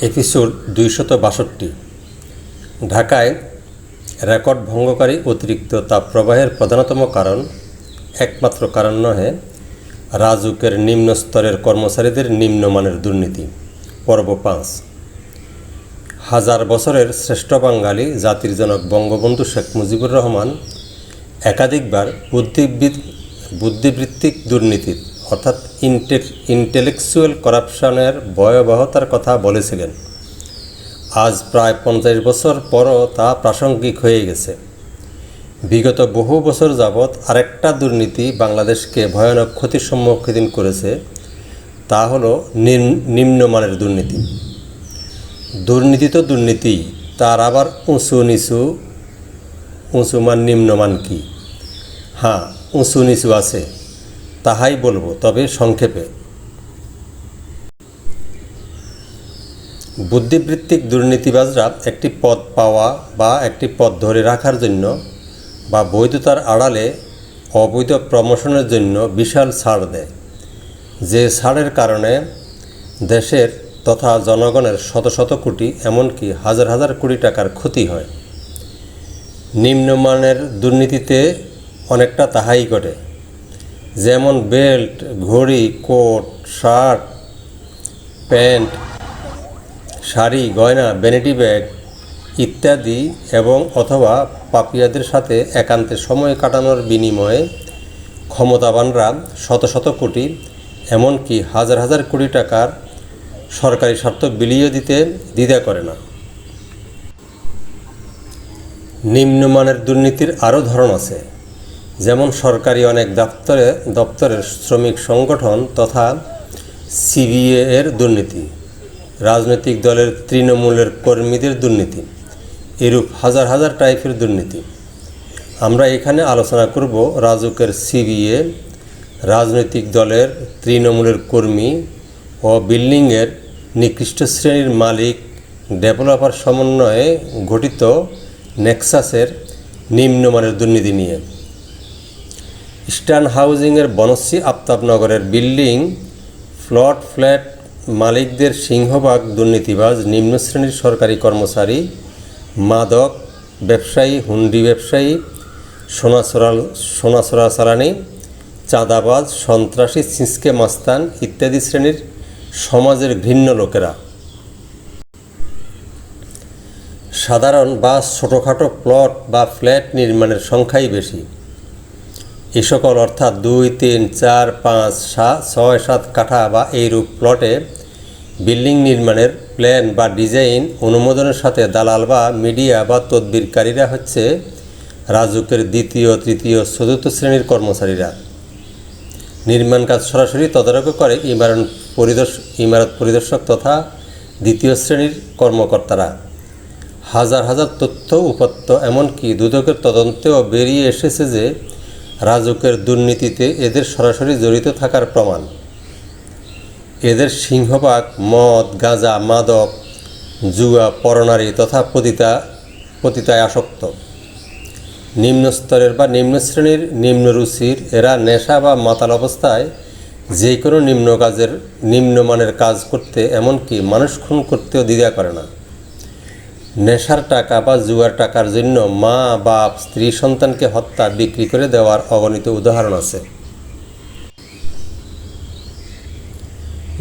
Episode দুইশত বাষট্টি। ঢাকায় রেকর্ড ভঙ্গকারী অতিরিক্ত তাপপ্রবাহের প্রধানতম কারণ, একমাত্র কারণ নহে, রাজুকের নিম্ন স্তরের কর্মচারীদের নিম্নমানের দুর্নীতি। পর্ব পাঁচ। হাজার বছরের শ্রেষ্ঠ বাঙালি জাতির জনক বঙ্গবন্ধু শেখ মুজিবুর রহমান একাধিকবার বুদ্ধিবৃত্ত বুদ্ধিবৃত্তিক দুর্নীতির অর্থাৎ ইন্টেলেকচুয়াল করাপশনের ভয়াবহতার কথা বলেছিলেন। আজ প্রায় পঞ্চাশ বছর পরও তা প্রাসঙ্গিক হয়ে গেছে। বিগত বহু বছর যাবৎ আরেকটা দুর্নীতি বাংলাদেশকে ভয়ানক ক্ষতির সম্মুখীন করেছে, তা হলো নিম- নিম্নমানের দুর্নীতি। দুর্নীতি তো দুর্নীতি, তার আবার উঁচু নিচু, উঁচু মান, নিম্নমান কি? হ্যাঁ উঁচু নিচু আছে। তাহাই বলব, তবে সংক্ষেপে। বুদ্ধিবৃত্তিক দুর্নীতিবাজরা একটি পদ পাওয়া বা একটি পদ ধরে রাখার জন্য বা বৈধতার আড়ালে অবৈধ প্রমোশনের জন্য বিশাল ছাড় দেয়। যে ছাড়ের কারণে দেশের তথা জনগণের শত শত কোটি, এমনকি হাজার হাজার কোটি টাকার ক্ষতি হয়। নিম্নমানের দুর্নীতিতে অনেকটা তাহাই ঘটে। যেমন বেল্ট, ঘড়ি, কোট, শার্ট, প্যান্ট, শাড়ি, গয়না ভ্যানিটি ব্যাগ ইত্যাদি এবং অথবা পাপিয়াদের সাথে একান্তে সময় কাটানোর বিনিময়ে ক্ষমতাবানরা শত শত কোটি, এমনকি হাজার হাজার কোটি টাকার সরকারি স্বার্থ বিলিয়ে দিতে দ্বিধা করে না। নিম্নমানের দুর্নীতির আরও ধরন আছে। যেমন সরকারি অনেক দপ্তরে, দপ্তরের শ্রমিক সংগঠন তথা সিবিএ এর দুর্নীতি, রাজনৈতিক দলের তৃণমূলের কর্মীদের দুর্নীতি, এরূপ হাজার হাজার টাইপের দুর্নীতি। আমরা এখানে আলোচনা করব রাজুকের সিবিএ, রাজনৈতিক দলের তৃণমূলের কর্মী ও বিল্ডিংয়ের নিকৃষ্ট শ্রেণির মালিক, ডেভেলপার সমন্বয়ে গঠিত নেক্সাসের নিম্নমানের দুর্নীতি নিয়ে। ইস্টার্ন হাউজিংয়ের বনশ্রী আফতাবনগরের বিল্ডিং, ফ্লট ফ্ল্যাট মালিকদের সিংহভাগ দুর্নীতিবাজ, নিম্ন শ্রেণির সরকারি কর্মচারী, মাদক ব্যবসায়ী, হুন্ডি ব্যবসায়ী সোনাচোরা সোনাচোরা চালানি, চাঁদাবাজ, সন্ত্রাসী, সিসকে মাস্তান ইত্যাদি শ্রেণির সমাজের ঘৃণ্য লোকেরা। সাধারণ বা ছোটোখাটো প্লট বা ফ্ল্যাট নির্মাণের সংখ্যাই বেশি। এ সকল অর্থাৎ দুই, তিন, চার, পাঁচ, সাত, ছয়, সাত কাঠা বা এইরূপ প্লটে বিল্ডিং নির্মাণের প্ল্যান বা ডিজাইন অনুমোদনের সাথে দালাল বা মিডিয়া বা তদবিরকারীরা হচ্ছে রাজুকের দ্বিতীয়, তৃতীয়, চতুর্থ শ্রেণির কর্মচারীরা। নির্মাণ কাজ সরাসরি তদারক করে ইমারত পরিদর্শ, ইমারত পরিদর্শক তথা দ্বিতীয় শ্রেণির কর্মকর্তারা। হাজার হাজার তথ্য উপাত্ত এমনকি দুদকের তদন্তেও বেরিয়ে এসেছে যে রাজুকের দুর্নীতিতে এদের সরাসরি জড়িত থাকার প্রমাণ। এদের সিংহভাগ মদ, গাঁজা, মাদক, জুয়া, পরনারী তথা পতিতা, পতিতায় আসক্ত। নিম্ন স্তরের বা নিম্ন শ্রেণির নিম্ন রুচির এরা নেশা বা মাতাল অবস্থায় যে কোনো নিম্ন কাজের, নিম্নমানের কাজ করতে এমনকি মানুষ খুন করতেও দ্বিধা করে না। নেশার টাকা বা জুয়ার টাকার জন্য মা, বাপ, স্ত্রী, সন্তানকে হত্যা, বিক্রি করে দেওয়ার অগণিত উদাহরণ আছে।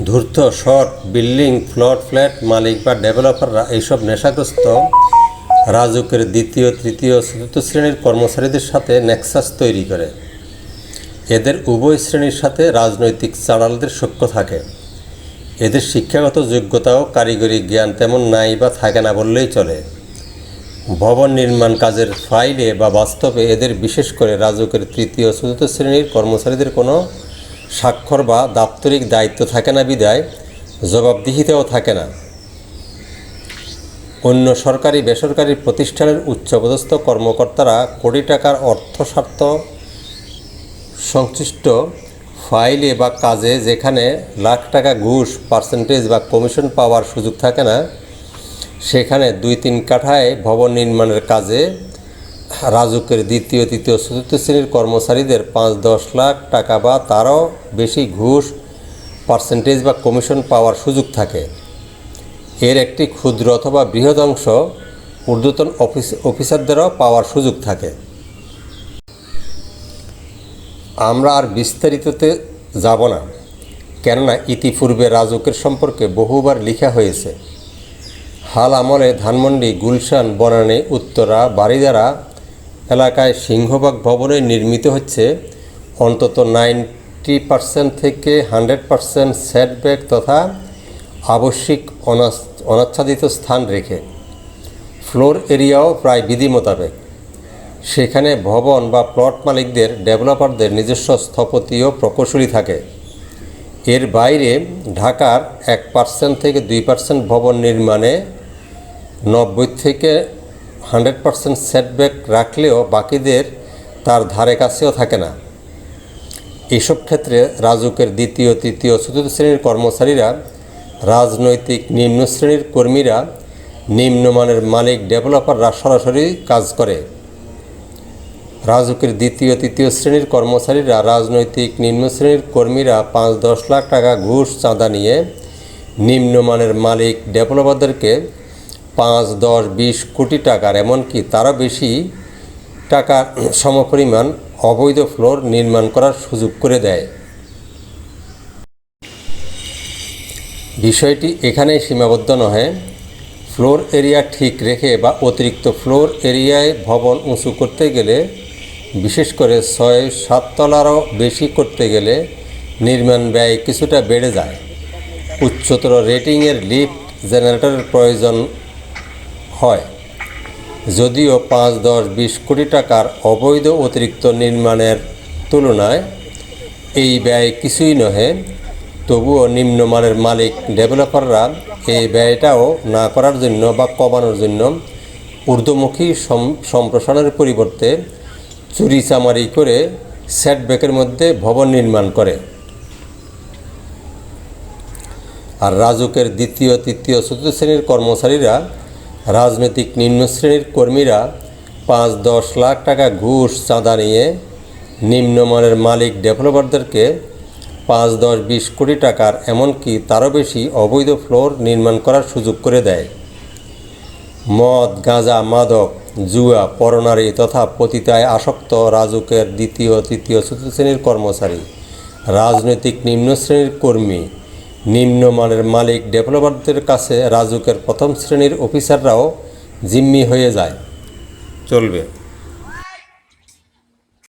ধূর্ত, শর্ট, বিল্ডিং, ফ্লট, ফ্ল্যাট মালিক বা ডেভেলপাররা এইসব নেশাগ্রস্ত রাজুকের দ্বিতীয়, তৃতীয়, চতুর্থ শ্রেণির কর্মচারীদের সাথে নেক্সাস তৈরি করে। এদের উভয় শ্রেণির সাথে রাজনৈতিক চাড়ালদের সখ্য থাকে। এদের শিক্ষাগত যোগ্যতা ও কারিগরি জ্ঞান তেমন নাই বা থাকে না বললেই চলে। ভবন নির্মাণ কাজের ফাইলে বা বাস্তবে এদের বিশেষ করে রাজুকের তৃতীয়, চতুর্থ শ্রেণির কর্মচারীদের কোনো স্বাক্ষর বা দাপ্তরিক দায়িত্ব থাকে না বিদায়, জবাবদিহিতাও থাকে না। অন্য সরকারি, বেসরকারি প্রতিষ্ঠানের উচ্চপদস্থ কর্মকর্তারা কোটি টাকার অর্থ স্বার্থ সংশ্লিষ্ট ফাইলে বা কাজে যেখানে লাখ টাকা ঘুষ পার্সেন্টেজ বা কমিশন পাওয়ার সুযোগ থাকে না, সেখানে দুই তিন কাঠায় ভবন নির্মাণের কাজে রাজুকের দ্বিতীয়, তৃতীয়, চতুর্থ শ্রেণির কর্মচারীদের পাঁচ, দশ লাখ টাকা বা তারও বেশি ঘুষ পার্সেন্টেজ বা কমিশন পাওয়ার সুযোগ থাকে। এর একটি ক্ষুদ্র অথবা বৃহৎ অংশ ঊর্ধ্বতন অফিস অফিসারদেরও পাওয়ার সুযোগ থাকে। আমরা আর বিস্তারিততে যাব না, কেননা ইতিপূর্বে রাজুকের সম্পর্কে বহুবার লেখা হয়েছে। হাল আমলে ধানমন্ডি, গুলশান, বনানী, উত্তরা বাড়িদারা এলাকায় সিংহবাগ ভবনে নির্মিত হচ্ছে অন্তত নাইনটি পার্সেন্ট থেকে হান্ড্রেড পার্সেন্ট সেটব্যাক তথা আবশ্যিক অনাচ্ছাদিত স্থান রেখে। ফ্লোর এরিয়াও প্রায় বিধি মোতাবেক। সেখানে ভবন বা প্লট মালিকদের, ডেভেলপারদের নিজস্ব স্থপতি ও প্রকৌশলী থাকে। এর বাইরে ঢাকার এক পার্সেন্ট থেকে দুই পার্সেন্ট ভবন নির্মাণে নব্বই থেকে হান্ড্রেড পার্সেন্ট সেটব্যাক রাখলেও বাকিদের তার ধারে কাছেও থাকে না। এসব ক্ষেত্রে রাজুকের দ্বিতীয়, তৃতীয়, চতুর্থ শ্রেণির কর্মচারীরা, রাজনৈতিক নিম্ন শ্রেণির কর্মীরা, নিম্নমানের মালিক, ডেভেলপাররা সরাসরি কাজ করে। রাজুকের দ্বিতীয় তৃতীয় শ্রেণির কর্মচারীরা রাজনৈতিক নিম্ন শ্রেণির কর্মীরা পাঁচ দশ লাখ টাকা ঘুষ চাঁদা নিয়ে নিম্নমানের মালিক ডেভেলপারদেরকে পাঁচ দশ বিশ কোটি টাকার, এমনকি তারা বেশি টাকার সমপরিমাণ অবৈধ ফ্লোর নির্মাণ করার সুযোগ করে দেয়। বিষয়টি এখানেই সীমাবদ্ধ নহে। ফ্লোর এরিয়া ঠিক রেখে বা অতিরিক্ত ফ্লোর এরিয়ায় ভবন উঁচু করতে গেলে বিশেষ করে ছয় সাত তলারও বেশি করতে গেলে নির্মাণ ব্যয় কিছুটা বেড়ে যায়। উচ্চতর রেটিংয়ের লিফট জেনারেটরের প্রয়োজন হয়। যদিও পাঁচ, দশ, বিশ কোটি টাকার অবৈধ অতিরিক্ত নির্মাণের তুলনায় এই ব্যয় কিছুই নহে, তবুও নিম্নমানের মালিক ডেভেলপাররা এই ব্যয়টাও না করার জন্য বা কমানোর জন্য ঊর্ধ্বমুখী সম- সম্প্রসারণের পরিবর্তে চুরি চামারি করে সেটব্যাকের মধ্যে ভবন নির্মাণ করে। আর রাজুকের দ্বিতীয়, তৃতীয়, চতুর্থ শ্রেণির কর্মচারীরা, রাজনৈতিক নিম্ন শ্রেণির কর্মীরা পাঁচ, দশ লাখ টাকা ঘুষ চাঁদা নিয়ে নিম্নমানের মালিক ডেভেলপারদেরকে পাঁচ, দশ, বিশ কোটি টাকার এমনকি তারও বেশি অবৈধ ফ্লোর নির্মাণ করার সুযোগ করে দেয়। মদ, গাঁজা, মাদক জুয়া, পরনারী তথা পতিতায় আসক্ত রাজুকের দ্বিতীয়, তৃতীয়, চতুর্থ শ্রেণির কর্মচারী। রাজনৈতিক নিম্ন শ্রেণির কর্মী। নিম্নমানের মালিক ডেভেলপারদের কাছে রাজুকের প্রথম শ্রেণির অফিসাররাও জিম্মি হয়ে যায়। চলবে।